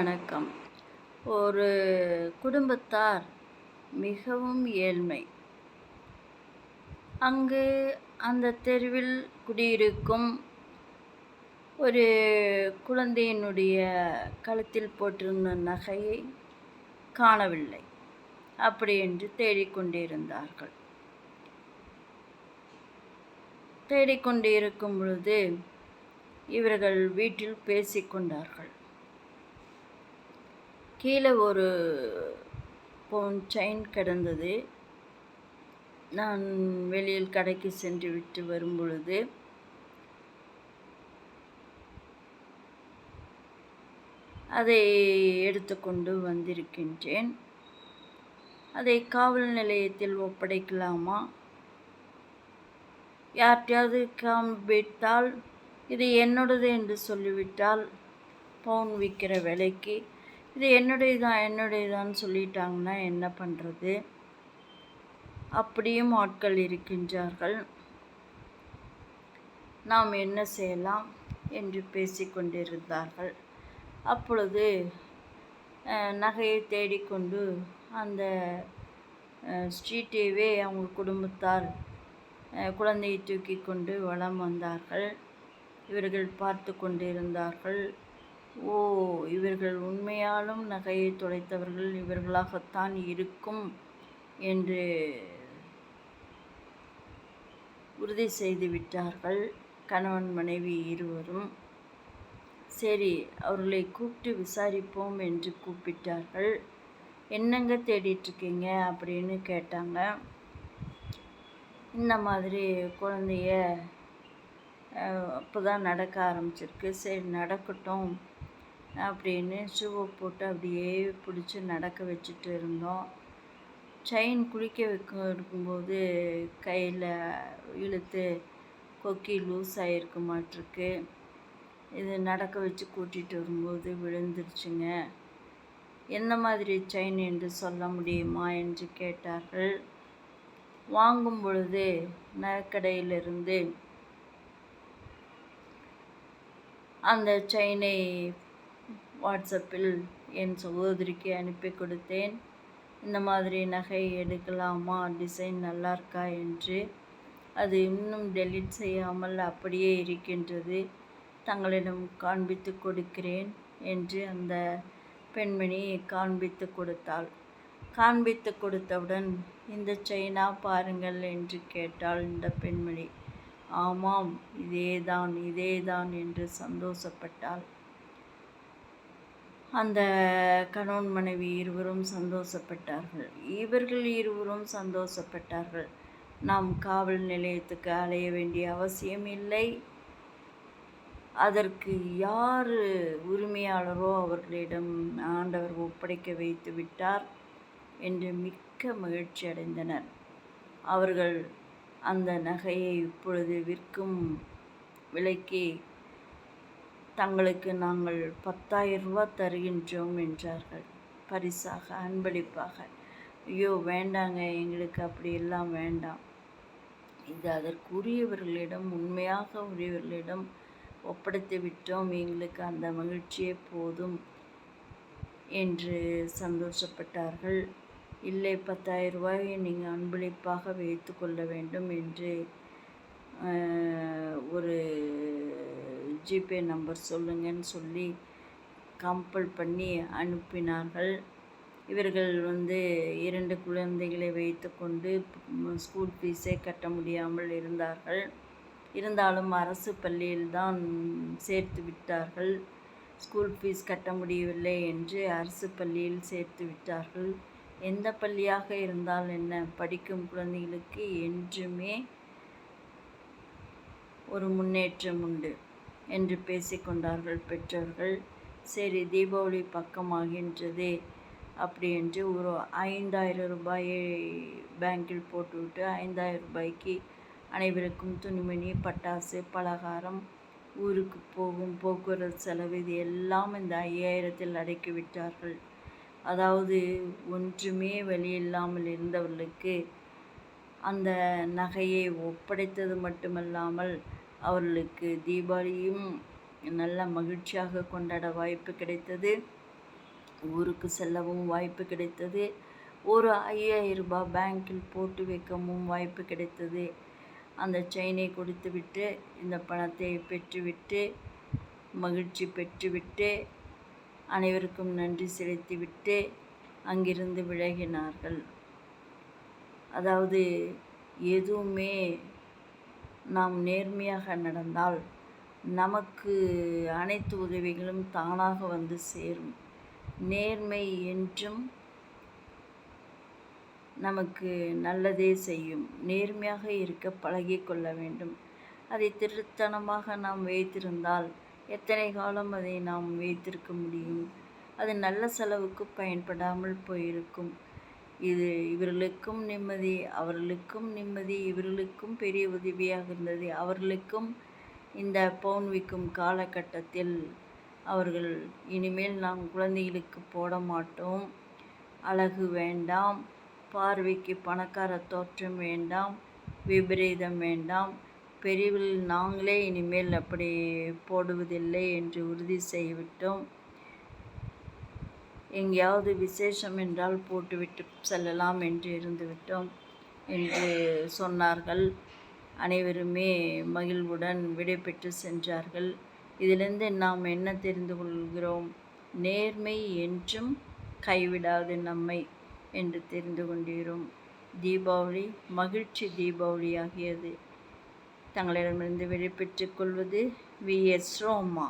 வணக்கம். ஒரு குடும்பத்தார் மிகவும் ஏழ்மை. அங்கு அந்த தெருவில் குடியிருக்கும் ஒரு குழந்தையினுடைய கழுத்தில் போட்டிருந்த நகையை காணவில்லை. அப்படி என்று தேடிக்கொண்டிருந்தார்கள். தேடிக்கொண்டிருக்கும் பொழுது இவர்கள் வீட்டில் பேசிக்கொண்டார்கள். கீழே ஒரு பவுன் செயின் கிடந்தது. நான் வெளியில் கடைக்கு சென்று விட்டு வரும் பொழுது அதை எடுத்துக்கொண்டு வந்திருக்கின்றேன். அதை காவல் நிலையத்தில் ஒப்படைக்கலாமா? யார்கிட்டயாவது காண்பித்தால் இது என்னோடது என்று சொல்லிவிட்டால் பவுன் விற்கிற விலைக்கு இது என்னுடையதான் என்னுடையதான்னு சொல்லிட்டாங்கன்னா என்ன பண்ணுறது அப்படியும் ஆட்கள் இருக்கின்றார்கள். நாம் என்ன செய்யலாம் என்று பேசிக்கொண்டிருந்தார்கள் அப்பொழுது நகையை தேடிக்கொண்டு அந்த ஸ்ட்ரீட்டேவே அவங்க குடும்பத்தார் குழந்தையை தூக்கி கொண்டு வளம் வந்தார்கள். இவர்கள் பார்த்து கொண்டிருந்தார்கள். ஓ இவர்கள் உண்மையாலும் நகையை தொலைத்தவர்கள் இவர்களாகத்தான் இருக்கும் என்று உறுதி செய்து விட்டார்கள் கணவன் மனைவி இருவரும். சரி அவர்களை கூப்பிட்டு விசாரிப்போம் என்று கூப்பிட்டார்கள். என்னங்க தேடிட்டுருக்கீங்க? அப்படின்னு கேட்டாங்க. இந்த மாதிரி குழந்தைய அப்போ தான் நடக்க ஆரம்பிச்சிருக்கு. சரி நடக்கட்டும். அப்படின்னு ஷூவை போட்டு அப்படியே பிடிச்சி நடக்க வச்சுட்டு இருந்தோம். செயின் குளிக்க வைக்க இருக்கும்போது கையில் இழுத்து கொக்கி லூஸ் ஆகிருக்கு மாட்டிருக்கு. இது நடக்க வச்சு கூட்டிகிட்டு வரும்போது விழுந்துருச்சுங்க. என்ன மாதிரி செயின் என்று சொல்ல முடியுமா என்று கேட்டார்கள். வாங்கும் பொழுது நகைக்கடையிலிருந்து அந்த செயினை வாட்ஸ்அப்பில் என் சகோதரிக்கு அனுப்பி கொடுத்தேன். இந்த மாதிரி நகை எடுக்கலாமா? டிசைன் நல்லா இருக்கா? என்று. அது இன்னும் டெலீட் செய்யாமல் அப்படியே இருக்கின்றது. தங்களிடம் காண்பித்து கொடுக்கிறேன் என்று அந்த பெண்மணி காண்பித்து கொடுத்தாள். காண்பித்து கொடுத்தவுடன் இந்த செயினா பாருங்கள் என்று கேட்டாள் இந்த பெண்மணி. ஆமாம் இதேதான் இதேதான் என்று சந்தோஷப்பட்டாள். அந்த கணவன் மனைவி இருவரும் சந்தோஷப்பட்டார்கள். இவர்கள் இருவரும் சந்தோஷப்பட்டார்கள். நாம் காவல் நிலையத்துக்கு அலைய வேண்டிய அவசியம் இல்லை. அதற்கு யார் உரிமையாளரோ அவர்களிடம் ஆண்டவர் ஒப்படைக்க வைத்து விட்டார் என்று மிக்க மகிழ்ச்சி அடைந்தனர். அவர்கள் அந்த நகையை இப்பொழுது விற்கும் விலைக்கு தங்களுக்கு நாங்கள் பத்தாயிரம் ரூபா தருகின்றோம் என்றார்கள். பரிசாக அன்பளிப்பாக. ஐயோ வேண்டாங்க எங்களுக்கு அப்படியெல்லாம் வேண்டாம். இது அதற்குரியவர்களிடம் உண்மையாக உரியவர்களிடம் ஒப்படைத்து விட்டோம். எங்களுக்கு அந்த மகிழ்ச்சியே போதும் என்று சந்தோஷப்பட்டார்கள். இல்லை பத்தாயிரம் ரூபாயை நீங்கள் அன்பளிப்பாக வைத்து கொள்ள வேண்டும் என்று ஒரு ஜிபே நம்பர் சொல்லுங்கன்னு சொல்லி கம்பல் பண்ணி அனுப்பினார்கள். இவர்கள் வந்து இரண்டு குழந்தைகளை வைத்துக்கொண்டு ஸ்கூல் ஃபீஸை கட்ட முடியாமல் இருந்தார்கள். இருந்தாலும் அரசு பள்ளியில் தான் சேர்த்து விட்டார்கள். ஸ்கூல் ஃபீஸ் கட்ட முடியவில்லை என்று அரசு பள்ளியில் சேர்த்து விட்டார்கள். எந்த பள்ளியாக இருந்தால் என்ன? படிக்கும் குழந்தைகளுக்கு என்றுமே ஒரு முன்னேற்றம் உண்டு. என்று பேசிக்கொண்டார்கள் பெற்றோர்கள். சரி தீபாவளி பக்கமாகின்றது. அப்படி என்று ஒரு ஐந்தாயிரம் ரூபாயை பேங்கில் போட்டுவிட்டு ஐந்தாயிரம் ரூபாய்க்கு அனைவருக்கும் துணிமணி பட்டாசு பலகாரம் ஊருக்கு போகும் போக்குவரத்து செலவு இது எல்லாம் இந்த ஐயாயிரத்தில் அடக்கி விட்டார்கள். அதாவது ஒன்றுமே வழியில்லாமல் இருந்தவர்களுக்கு அந்த நகையை ஒப்படைத்தது மட்டுமல்லாமல் அவர்களுக்கு தீபாவளியும் நல்ல மகிழ்ச்சியாக கொண்டாட வாய்ப்பு கிடைத்தது. ஊருக்கு செல்லவும் வாய்ப்பு கிடைத்தது. ஒரு ஐயாயிரம் ரூபாய் பேங்கில் போட்டு வைக்கவும் வாய்ப்பு கிடைத்தது. அந்த செயினை கொடுத்துவிட்டு இந்த பணத்தை பெற்றுவிட்டு மகிழ்ச்சி பெற்றுவிட்டு அனைவருக்கும் நன்றி செலுத்திவிட்டு அங்கிருந்து விலகினார்கள். அதாவது எதுவுமே நாம் நேர்மையாக நடந்தால் நமக்கு அனைத்து உதவிகளும் தானாக வந்து சேரும். நேர்மை என்றும் நமக்கு நல்லதே செய்யும். நேர்மையாக இருக்க பழகிக்கொள்ள வேண்டும். அதை திருத்தனமாக நாம் வைத்திருந்தால் எத்தனை காலம் அதை நாம் வைத்திருக்க முடியும்? அது நல்ல செலவுக்கு பயன்படாமல் போயிருக்கும். இது இவர்களுக்கும் நிம்மதி அவர்களுக்கும் நிம்மதி இவர்களுக்கும் பெரிய உதவியாக இருந்தது. அவர்களுக்கும் இந்த பவுன் விற்கும் காலகட்டத்தில் அவர்கள் இனிமேல் நாம் குழந்தைகளுக்கு போட மாட்டோம். அழகு வேண்டாம் பார்வைக்கு பணக்கார தோற்றம் வேண்டாம் விபரீதம் வேண்டாம். பெரியவில் நாங்களே இனிமேல் அப்படி போடுவதில்லை என்று உறுதி செய்துவிட்டோம். எங்கேயாவது விசேஷம் என்றால் போட்டுவிட்டு செல்லலாம் என்று இருந்துவிட்டோம் என்று சொன்னார்கள். அனைவருமே மகிழ்வுடன் விடைபெற்று சென்றார்கள். இதிலிருந்து நாம் என்ன தெரிந்து கொள்கிறோம்? நேர்மை என்றும் கைவிடாது நம்மை என்று தெரிந்து கொண்டிருக்கிறோம் தீபாவளி மகிழ்ச்சி தீபாவளி ஆகியது தங்களிடமிருந்து விடைபெற்றுக் கொள்வது வி எஸ் ரோமா.